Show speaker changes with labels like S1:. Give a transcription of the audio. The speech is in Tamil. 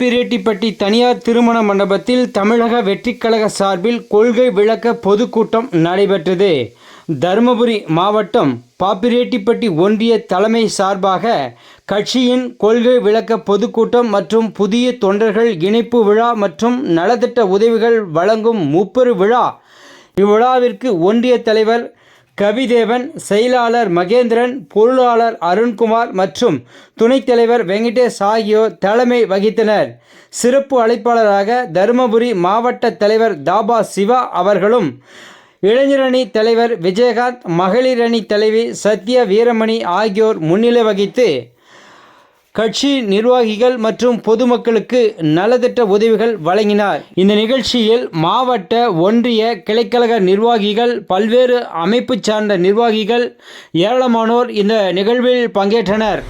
S1: பிரெட்டிப்பட்டி தனியார் திருமண மண்டபத்தில் தமிழக வெற்றிக்கழக சார்பில் கொள்கை விளக்க பொதுக்கூட்டம் நடைபெற்றது. தருமபுரி மாவட்டம் பாப்பிரெட்டிப்பட்டி ஒன்றிய தலைமை சார்பாக கட்சியின் கொள்கை விளக்க பொதுக்கூட்டம் மற்றும் புதிய தொண்டர்கள் இணைப்பு விழா மற்றும் நலத்திட்ட உதவிகள் வழங்கும் முப்பெரு விழா. இவ்விழாவிற்கு ஒன்றிய தலைவர் கவிதேவன் செயலாளர் மகேந்திரன் பொருளாளர் அருண்குமார் மற்றும் துணைத் தலைவர் வெங்கடேஷ் ஆகியோர் தலைமை வகித்தனர். சிறப்பு அழைப்பாளராக தருமபுரி மாவட்ட தலைவர் தாபா சிவா அவர்களும் இளைஞரணி தலைவர் விஜயகாந்த் மகளிரணி தலைவி சத்யா வீரமணி ஆகியோர் முன்னிலை வகித்து கட்சி நிர்வாகிகள் மற்றும் பொதுமக்களுக்கு நலத்திட்ட உதவிகள் வழங்கினார். இந்த நிகழ்ச்சியில் மாவட்ட ஒன்றிய கிளைக்கழக நிர்வாகிகள் பல்வேறு அமைப்பு சார்ந்த நிர்வாகிகள் ஏராளமானோர் இந்த நிகழ்வில் பங்கேற்றனர்.